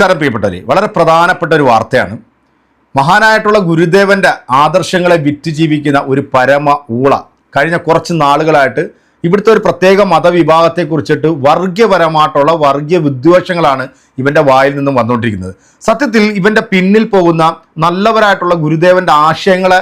നമസ്കാരം പ്രിയപ്പെട്ടവരെ വളരെ പ്രധാനപ്പെട്ട ഒരു വാർത്തയാണ്. മഹാനായിട്ടുള്ള ഗുരുദേവന്റെ ആദർശങ്ങളെ വിറ്റ് ജീവിക്കുന്ന ഒരു പരമ ഊള കഴിഞ്ഞ കുറച്ച് നാളുകളായിട്ട് ഇവിടുത്തെ ഒരു പ്രത്യേക മതവിഭാഗത്തെക്കുറിച്ചിട്ട് വർഗീയപരമായിട്ടുള്ള വർഗീയ വിദ്വേഷങ്ങളാണ് ഇവന്റെ വായിൽ നിന്നും വന്നുകൊണ്ടിരിക്കുന്നത്. സത്യത്തിൽ ഇവന്റെ പിന്നിൽ പോകുന്ന നല്ലവരായിട്ടുള്ള ഗുരുദേവന്റെ ആശയങ്ങളെ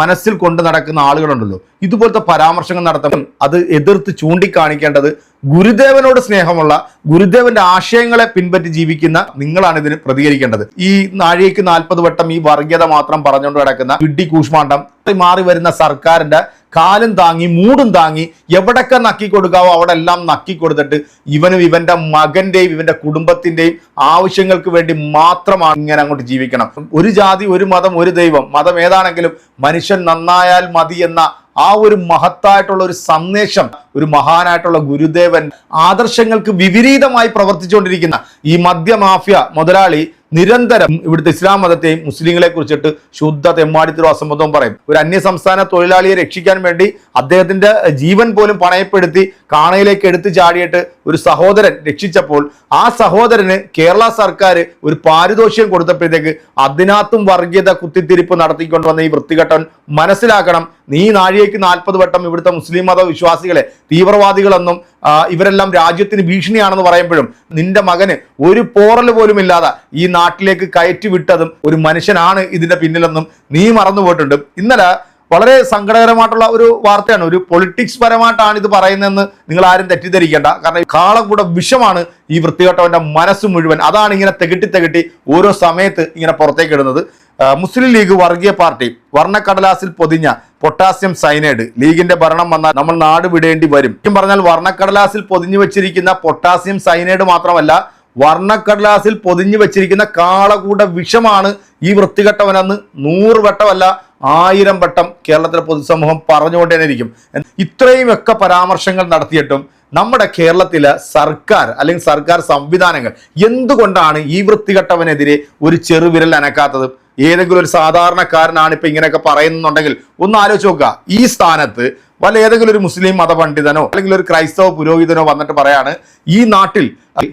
മനസ്സിൽ കൊണ്ട് നടക്കുന്ന ആളുകളുണ്ടല്ലോ. ഇതുപോലത്തെ പരാമർശങ്ങൾ നടത്തുമ്പോൾ അത് എതിർത്ത് ചൂണ്ടിക്കാണിക്കേണ്ടത് ഗുരുദേവനോട് സ്നേഹമുള്ള ഗുരുദേവന്റെ ആശയങ്ങളെ പിൻപറ്റി ജീവിക്കുന്ന നിങ്ങളാണ് ഇതിന് പ്രതികരിക്കേണ്ടത്. ഈ നാഴികയ്ക്ക് നാൽപ്പത് വട്ടം ഈ വർഗീയത മാത്രം പറഞ്ഞുകൊണ്ട് കിടക്കുന്ന ഇഡി കൂഷ്മാണ്ഡം മാറി വരുന്ന സർക്കാരിന്റെ കാലും താങ്ങി മൂടും താങ്ങി എവിടൊക്കെ നക്കി കൊടുക്കാവോ അവിടെ എല്ലാം നക്കി കൊടുത്തിട്ട് ഇവനും ഇവന്റെ മകന്റെയും ഇവന്റെ കുടുംബത്തിന്റെയും ആവശ്യങ്ങൾക്ക് വേണ്ടി മാത്രമാണ് ഇങ്ങനെ അങ്ങോട്ട് ജീവിക്കണം. ഒരു ജാതി ഒരു മതം ഒരു ദൈവം മതം ഏതാണെങ്കിലും മനുഷ്യൻ നന്നായാൽ മതി എന്ന ആ ഒരു മഹത്തായിട്ടുള്ള ഒരു സന്ദേശം ഒരു മഹാനായിട്ടുള്ള ഗുരുദേവൻ ആദർശങ്ങൾക്ക് വിപരീതമായി പ്രവർത്തിച്ചുകൊണ്ടിരിക്കുന്ന ഈ മദ്യമാഫിയ മുതലാളി നിരന്തരം ഇവിടുത്തെ ഇസ്ലാം മതത്തെയും മുസ്ലിങ്ങളെ കുറിച്ചിട്ട് ശുദ്ധ തെമ്മാടിത്തരോ അസംബന്ധവും പറയും. ഒരു അന്യ സംസ്ഥാന തൊഴിലാളിയെ രക്ഷിക്കാൻ വേണ്ടി അദ്ദേഹത്തിന്റെ ജീവൻ പോലും പണയപ്പെടുത്തി കാണയിലേക്ക് എടുത്തു ചാടിയിട്ട് ഒരു സഹോദരൻ രക്ഷിച്ചപ്പോൾ ആ സഹോദരന് കേരള സർക്കാർ ഒരു പാരിതോഷികം കൊടുത്തപ്പോഴത്തേക്ക് അതിനകത്തും വർഗീയത കുത്തിത്തിരിപ്പ് നടത്തിക്കൊണ്ടുവന്ന ഈ വൃത്തികെട്ടൻ മനസ്സിലാക്കണം നീ നാഴികയ്ക്ക് നാൽപ്പത് വട്ടം ഇവിടുത്തെ മുസ്ലിം മത വിശ്വാസികളെ തീവ്രവാദികളെന്നും ഇവരെല്ലാം രാജ്യത്തിന് ഭീഷണിയാണെന്ന് പറയുമ്പോഴും നിന്റെ മകന് ഒരു പോറൽ പോലും ഇല്ലാതെ ഈ നാട്ടിലേക്ക് കയറ്റി വിട്ടതും ഒരു മനുഷ്യനാണ് ഇതിന്റെ പിന്നിലെന്നും നീ മറന്നു പോയിട്ടുണ്ട്. ഇന്നലെ വളരെ സങ്കടകരമായിട്ടുള്ള ഒരു വാർത്തയാണ്. ഒരു പൊളിറ്റിക്സ് പരമായിട്ടാണ് ഇത് പറയുന്നതെന്ന് നിങ്ങൾ ആരും തെറ്റിദ്ധരിക്കേണ്ട. കാരണം കാളം കൂടെ വിഷമാണ് ഈ വൃത്തികെട്ടവന്റെ മനസ്സ് മുഴുവൻ. അതാണ് ഇങ്ങനെ തെകിട്ടി തെകിട്ടി ഓരോ സമയത്ത് ഇങ്ങനെ പുറത്തേക്ക് ഇടുന്നത്. മുസ്ലിം ലീഗ് വർഗീയ പാർട്ടി വർണക്കടലാസിൽ പൊതിഞ്ഞ പൊട്ടാസ്യം സൈനൈഡ് ലീഗിന്റെ ഭരണം വന്നാൽ നമ്മൾ നാട് വിടേണ്ടി വരും. പറഞ്ഞാൽ വർണക്കടലാസിൽ പൊതിഞ്ഞു വെച്ചിരിക്കുന്ന പൊട്ടാസ്യം സൈനൈഡ് മാത്രമല്ല വർണക്കടലാസിൽ പൊതിഞ്ഞു വെച്ചിരിക്കുന്ന കാളകൂട വിഷമാണ് ഈ വൃത്തികെട്ടവനെന്ന് നൂറ് വട്ടമല്ല ആയിരം വട്ടം കേരളത്തിലെ പൊതുസമൂഹം പറഞ്ഞുകൊണ്ടേയിരിക്കും ഇത്രയും ഒക്കെ പരാമർശങ്ങൾ നടത്തിയിട്ടും നമ്മുടെ കേരളത്തിലെ സർക്കാർ അല്ലെങ്കിൽ സർക്കാർ സംവിധാനങ്ങൾ എന്തുകൊണ്ടാണ് ഈ വൃത്തികെട്ടവനെതിരെ ഒരു ചെറുവിരൽ അനക്കാത്തത്? ഏതെങ്കിലും ഒരു സാധാരണക്കാരനാണ് ഇപ്പൊ ഇങ്ങനെയൊക്കെ പറയുന്നുണ്ടെങ്കിൽ ഒന്ന് ആലോചിച്ച് നോക്കുക. ഈ സ്ഥാനത്ത് വല്ല ഏതെങ്കിലും ഒരു മുസ്ലിം മതപണ്ഡിതനോ അല്ലെങ്കിൽ ഒരു ക്രൈസ്തവ പുരോഹിതനോ വന്നിട്ട് പറയാണ് ഈ നാട്ടിൽ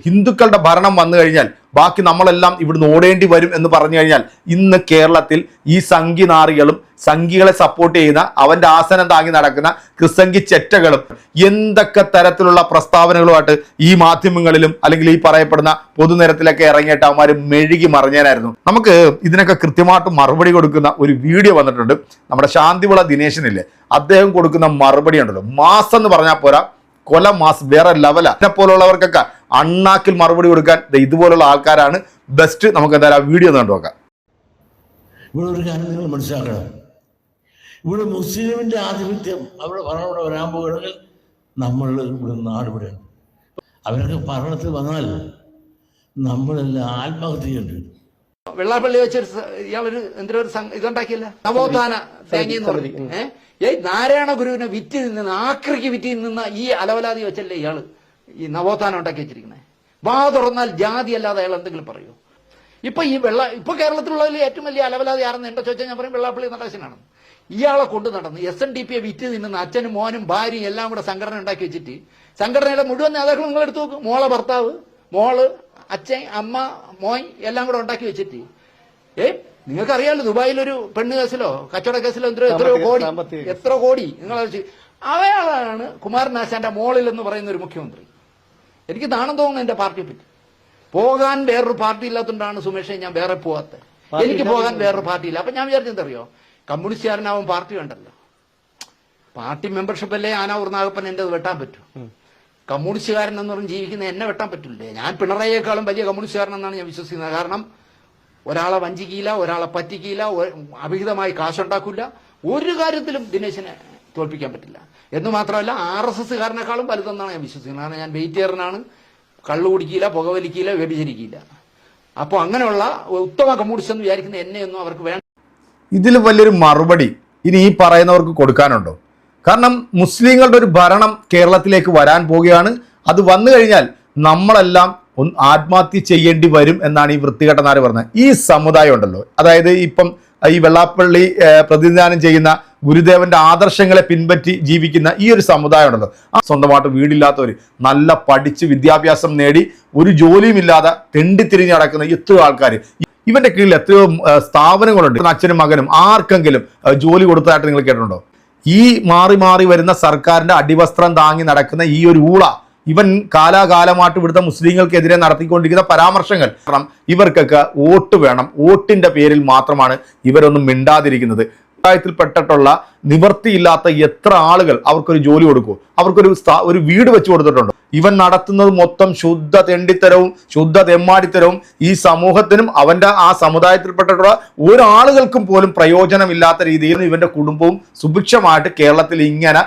ഹിന്ദുക്കളുടെ ഭരണം വന്നു കഴിഞ്ഞാൽ ബാക്കി നമ്മളെല്ലാം ഇവിടുന്ന് ഓടേണ്ടി വരും എന്ന് പറഞ്ഞു കഴിഞ്ഞാൽ ഇന്ന് കേരളത്തിൽ ഈ സംഘി നാറികളും സംഘികളെ സപ്പോർട്ട് ചെയ്യുന്ന അവന്റെ ആസനം താങ്ങി നടക്കുന്ന ക്രിസംഗി ചെറ്റകളും എന്തൊക്കെ തരത്തിലുള്ള പ്രസ്താവനകളുമായിട്ട് ഈ മാധ്യമങ്ങളിലും അല്ലെങ്കിൽ ഈ പറയപ്പെടുന്ന പൊതുനിരത്തിലൊക്കെ ഇറങ്ങിയിട്ട് അവന്മാർ മെഴുകി മറിഞ്ഞേനായിരുന്നു. നമുക്ക് ഇതിനൊക്കെ കൃത്യമായിട്ട് മറുപടി കൊടുക്കുന്ന ഒരു വീഡിയോ വന്നിട്ടുണ്ട്. നമ്മുടെ ശാന്തിവിള ദിനേശനില്ലേ? അദ്ദേഹം കൊടുക്കുന്ന മറുപടി ഉണ്ടല്ലോ. മാസം എന്ന് പറഞ്ഞാൽ പോരാ. കൊല മാസ് വേറെ ലെവല എന്നെ പോലുള്ളവർക്കൊക്കെ അണ്ണാക്കിൽ മറുപടി കൊടുക്കാൻ ദേ ഇതുപോലുള്ള ആൾക്കാരാണ്. ബെസ്റ്റ് നമുക്ക് എന്തായാലും ആ വീഡിയോ കണ്ടു നോക്കാം. ഇവിടെ ഒരു കാര്യം നിങ്ങൾ മനസ്സിലാക്കണം. ഇവിടെ മുസ്ലിമിന്റെ ആധിപത്യം അവിടെ ഭരണം വരാൻ പോകുകയാണെങ്കിൽ നമ്മൾ ഇവിടെ നാട് ഇവിടെ അവരൊക്കെ ഭരണത്തിൽ വന്നാൽ നമ്മളെല്ലാം ആത്മഹത്യ ചെയ്യേണ്ടി വരും വെള്ളാപ്പള്ളി വെച്ചൊരു ഇയാളൊരു എന്തൊരു ഒരു ഇതുണ്ടാക്കിയില്ല? നവോത്ഥാന തേങ്ങയെന്ന് പറഞ്ഞു ഏഹ് ഏയ് നാരായണ ഗുരുവിനെ വിറ്റിൽ നിന്ന് ആക്രിക്ക് വിറ്റിൽ നിന്ന ഈ അലവലാതി വെച്ചല്ലേ ഇയാൾ. ഈ നവോത്ഥാനം ഉണ്ടാക്കി വെച്ചിരിക്കുന്നത് വാ തുറന്നാൽ ജാതി അല്ലാതെ അയാൾ എന്തെങ്കിലും പറയൂ. ഇപ്പൊ ഈ വെള്ള ഇപ്പൊ കേരളത്തിലുള്ളതിൽ ഏറ്റവും വലിയ അലവലാതെ ആരെന്ന് എന്റെ ചോദിച്ചാൽ ഞാൻ പറയും? വെള്ളാപ്പള്ളി നടേശനാണ്. ഇയാളെ കൊണ്ട് നടന്ന് എസ് എൻ ഡി പിയെ വിറ്റ് നിന്നുന്ന അച്ഛനും മോനും ഭാര്യയും എല്ലാം കൂടെ സംഘടന ഉണ്ടാക്കി വെച്ചിട്ട് സംഘടനയുടെ മുഴുവൻ നേതാക്കളും നിങ്ങൾ എടുത്തു നോക്കും. മോളെ ഭർത്താവ് മോൾ അച്ഛൻ അമ്മ മോൻ എല്ലാം കൂടെ ഉണ്ടാക്കി വെച്ചിട്ട്. ഏ? നിങ്ങൾക്കറിയാലോ ദുബായിൽ ഒരു പെണ്ണ് കേസിലോ കച്ചവട കേസിലോ എത്രയോ എത്ര കോടി എത്ര കോടി നിങ്ങൾ അവയാളാണ് കുമാരനാശാന്റെ മോളിൽ എന്ന് പറയുന്ന ഒരു മുഖ്യമന്ത്രി. എനിക്ക് നാണം തോന്നുന്നു എന്റെ പാർട്ടിയെ പറ്റി. പോകാൻ വേറൊരു പാർട്ടി ഇല്ലാത്തതുകൊണ്ടാണ് സുമേഷ് ഞാൻ വേറെ പോകാത്ത എനിക്ക് പോകാൻ വേറൊരു പാർട്ടി ഇല്ല. അപ്പൊ ഞാൻ വിചാരിച്ചെന്തറിയോ കമ്മ്യൂണിസ്റ്റുകാരനാവും പാർട്ടി വേണ്ടല്ലോ. പാർട്ടി മെമ്പർഷിപ്പ് അല്ലേ ആന ഉർനാഗപ്പൻ എന്റെ വെട്ടാൻ പറ്റൂ? കമ്മ്യൂണിസ്റ്റുകാരൻ എന്ന് പറഞ്ഞ് ജീവിക്കുന്ന എന്നെ വെട്ടാൻ പറ്റില്ലേ ഞാൻ പിണറായിയേക്കാളും വലിയ കമ്മ്യൂണിസ്റ്റുകാരൻ എന്നാണ് ഞാൻ വിശ്വസിക്കുന്നത്. കാരണം ഒരാളെ വഞ്ചിക്കില്ല ഒരാളെ പറ്റിക്കില്ല അഭിഹിതമായി അവിഹിതമായി കാശുണ്ടാക്കില്ല ഒരു കാര്യത്തിലും ദിനേശിനെ തോൽപ്പിക്കാൻ പറ്റില്ല. എന്ന് മാത്രമല്ല ആർ എസ് എസ് കാരനേക്കാളും വലുതെന്നാണ് ഞാൻ വിശ്വസിക്കുന്നത്. കാരണം ഞാൻ വെയിറ്റേറിനാണ് കള്ളു കുടിക്കില്ല പുകവലിക്കില്ല വ്യഭിചരിക്കില്ല അപ്പോൾ അങ്ങനെയുള്ള ഉത്തമ കമ്മ്യൂണിസ്റ്റ് എന്ന് വിചാരിക്കുന്ന എന്നെയൊന്നും അവർക്ക് വേണ്ട. ഇതിൽ വലിയൊരു മറുപടി ഇനി ഈ പറയുന്നവർക്ക് കൊടുക്കാനുണ്ടോ? കാരണം മുസ്ലിങ്ങളുടെ ഒരു ഭരണം കേരളത്തിലേക്ക് വരാൻ പോവുകയാണ്. അത് വന്നു കഴിഞ്ഞാൽ നമ്മളെല്ലാം ഒന്ന് ആത്മഹത്യ ചെയ്യേണ്ടി വരും എന്നാണ് ഈ വൃത്തികെട്ടനാര് പറഞ്ഞത്. ഈ സമുദായം ഉണ്ടല്ലോ. അതായത് ഇപ്പം ഈ വെള്ളാപ്പള്ളി പ്രതിനിധാനം ചെയ്യുന്ന ഗുരുദേവന്റെ ആദർശങ്ങളെ പിൻപറ്റി ജീവിക്കുന്ന ഈ ഒരു സമുദായം ഉണ്ടല്ലോ ആ സ്വന്തമായിട്ട് വീടില്ലാത്തവർ നല്ല പഠിച്ച് വിദ്യാഭ്യാസം നേടി ഒരു ജോലിയും ഇല്ലാതെ തെണ്ടിത്തിരിഞ്ഞ് നടക്കുന്ന എത്രയോ ആൾക്കാർ ഇവന്റെ കീഴിൽ എത്രയോ സ്ഥാപനങ്ങളുണ്ട്. അച്ഛനും മകനും ആർക്കെങ്കിലും ജോലി കൊടുത്തതായിട്ട് നിങ്ങൾ കേട്ടിട്ടുണ്ടോ? ഈ മാറി മാറി വരുന്ന സർക്കാരിന്റെ അടിവസ്ത്രം താങ്ങി നടക്കുന്ന ഈ ഒരു ഊള ഇവൻ കാലാകാലമായിട്ട് ഇവിടുത്തെ മുസ്ലിങ്ങൾക്കെതിരെ നടത്തിക്കൊണ്ടിരിക്കുന്ന പരാമർശങ്ങൾ. കാരണം ഇവർക്കൊക്കെ വോട്ട് വേണം. വോട്ടിന്റെ പേരിൽ മാത്രമാണ് ഇവരൊന്നും മിണ്ടാതിരിക്കുന്നത്. പഞ്ചായത്തിൽപ്പെട്ടിട്ടുള്ള നിവർത്തിയില്ലാത്ത എത്ര ആളുകൾ അവർക്കൊരു ജോലി കൊടുക്കൂ അവർക്കൊരു ഒരു വീട് വെച്ചു കൊടുത്തിട്ടുണ്ട്. ഇവൻ നടത്തുന്നത് മൊത്തം ശുദ്ധ തെണ്ടിത്തരവും ശുദ്ധ തെമ്മാടിത്തരവും ഈ സമൂഹത്തിനും അവന്റെ ആ സമുദായത്തിൽപ്പെട്ടിട്ടുള്ള ഒരാളുകൾക്കും പോലും പ്രയോജനമില്ലാത്ത രീതിയിൽ ഇവന്റെ കുടുംബവും സുഭിക്ഷമായിട്ട് കേരളത്തിൽ ഇങ്ങനെ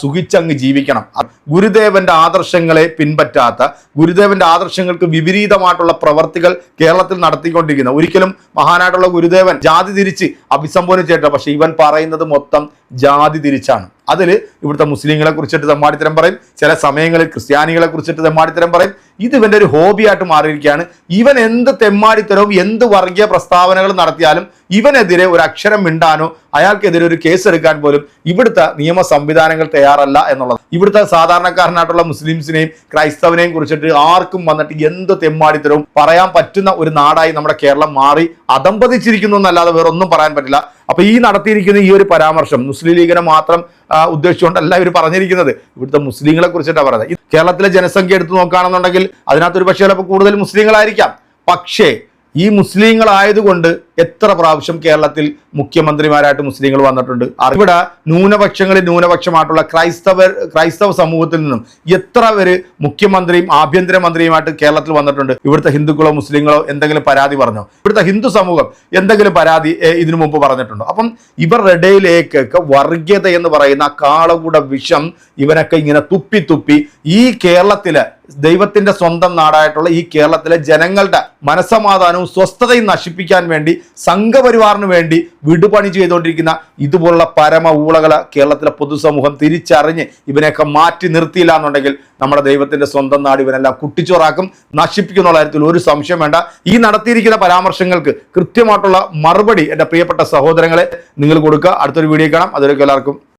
സുഖിച്ചങ്ങ് ജീവിക്കണം. ഗുരുദേവന്റെ ആദർശങ്ങളെ പിൻപറ്റാത്ത ഗുരുദേവന്റെ ആദർശങ്ങൾക്ക് വിപരീതമായിട്ടുള്ള പ്രവർത്തികൾ കേരളത്തിൽ നടത്തിക്കൊണ്ടിരിക്കുന്ന ഒരിക്കലും മഹാനായിട്ടുള്ള ഗുരുദേവൻ ജാതി തിരിച്ച് അഭിസംബോധന ചെയ്തിട്ടില്ല. പക്ഷെ ഇവൻ പറയുന്നത് മൊത്തം ജാതി തിരിച്ചാണ്. അതിൽ ഇവിടുത്തെ മുസ്ലിങ്ങളെ കുറിച്ചിട്ട് തെമ്മാടിത്തരം പറയും ചില സമയങ്ങളിൽ ക്രിസ്ത്യാനികളെ കുറിച്ചിട്ട് തെമ്മാടിത്തരം പറയും. ഇത് ഇവന്റെ ഒരു ഹോബിയായിട്ട് മാറിയിരിക്കുകയാണ്. ഇവൻ എന്ത് തെമ്മാടിത്തരവും എന്ത് വർഗീയ പ്രസ്താവനകൾ നടത്തിയാലും ഇവനെതിരെ ഒരു അക്ഷരം മിണ്ടാനോ അയാൾക്കെതിരെ ഒരു കേസ് എടുക്കാൻ പോലും ഇവിടുത്തെ നിയമ സംവിധാനങ്ങൾ തയ്യാറല്ല എന്നുള്ളത്. ഇവിടുത്തെ സാധാരണക്കാരനായിട്ടുള്ള മുസ്ലിംസിനെയും ക്രൈസ്തവനെയും കുറിച്ചിട്ട് ആർക്കും വന്നിട്ട് എന്ത് തെമ്മാടിത്തരവും പറയാൻ പറ്റുന്ന ഒരു നാടായി നമ്മുടെ കേരളം മാറി അതമ്പതിച്ചിരിക്കുന്നു എന്നല്ലാതെ വേറൊന്നും പറയാൻ പറ്റില്ല. അപ്പൊ ഈ നടത്തിയിരിക്കുന്ന ഈ ഒരു പരാമർശം മുസ്ലിം ലീഗിനെ മാത്രം ഉദ്ദേശിച്ചുകൊണ്ടല്ല ഇവർ പറഞ്ഞിരിക്കുന്നത്. ഇവിടുത്തെ മുസ്ലിങ്ങളെ കുറിച്ചിട്ടാണ് പറയുന്നത്. കേരളത്തിലെ ജനസംഖ്യ എടുത്തു നോക്കുകയാണെന്നുണ്ടെങ്കിൽ അതിനകത്തൊരു പക്ഷേ ചിലപ്പോൾ കൂടുതൽ മുസ്ലിങ്ങളായിരിക്കാം. പക്ഷേ ഈ മുസ്ലിങ്ങളായതുകൊണ്ട് എത്ര പ്രാവശ്യം കേരളത്തിൽ മുഖ്യമന്ത്രിമാരായിട്ട് മുസ്ലിങ്ങൾ വന്നിട്ടുണ്ട്? ഇവിടെ ന്യൂനപക്ഷങ്ങളിൽ ന്യൂനപക്ഷമായിട്ടുള്ള ക്രൈസ്തവർ ക്രൈസ്തവ സമൂഹത്തിൽ നിന്നും എത്ര പേര് മുഖ്യമന്ത്രിയും ആഭ്യന്തരമന്ത്രിയുമായിട്ട് കേരളത്തിൽ വന്നിട്ടുണ്ട്? ഇവിടുത്തെ ഹിന്ദുക്കളോ മുസ്ലിങ്ങളോ എന്തെങ്കിലും പരാതി പറഞ്ഞോ? ഇവിടുത്തെ ഹിന്ദു സമൂഹം എന്തെങ്കിലും പരാതി ഇതിനു മുമ്പ് പറഞ്ഞിട്ടുണ്ടോ? അപ്പം ഇവരുടെ ഇടയിലേക്കൊക്കെ വർഗീയത എന്ന് പറയുന്ന കാളകൂട വിഷം ഇവനൊക്കെ ഇങ്ങനെ തുപ്പി തുപ്പി ഈ കേരളത്തിലെ ദൈവത്തിന്റെ സ്വന്തം നാടായിട്ടുള്ള ഈ കേരളത്തിലെ ജനങ്ങളുടെ മനസമാധാനവും സ്വസ്ഥതയും നശിപ്പിക്കാൻ വേണ്ടി സംഘപരിവാറിന് വേണ്ടി വിടുപണി ചെയ്തുകൊണ്ടിരിക്കുന്ന ഇതുപോലുള്ള പരമ ഊളകളെ കേരളത്തിലെ പൊതുസമൂഹം തിരിച്ചറിഞ്ഞ് ഇവനെയൊക്കെ മാറ്റി നിർത്തിയില്ല എന്നുണ്ടെങ്കിൽ നമ്മുടെ ദൈവത്തിന്റെ സ്വന്തം നാട് ഇവനെല്ലാം കുട്ടിച്ചോറാക്കും നശിപ്പിക്കുന്നുള്ള കാര്യത്തിൽ ഒരു സംശയം വേണ്ട. ഈ നടത്തിയിരിക്കുന്ന പരാമർശങ്ങൾക്ക് കൃത്യമായിട്ടുള്ള മറുപടി എന്റെ പ്രിയപ്പെട്ട സഹോദരങ്ങളെ നിങ്ങൾ കൊടുക്കുക. അടുത്തൊരു വീഡിയോ കാണാം. അതിലേക്ക് എല്ലാവർക്കും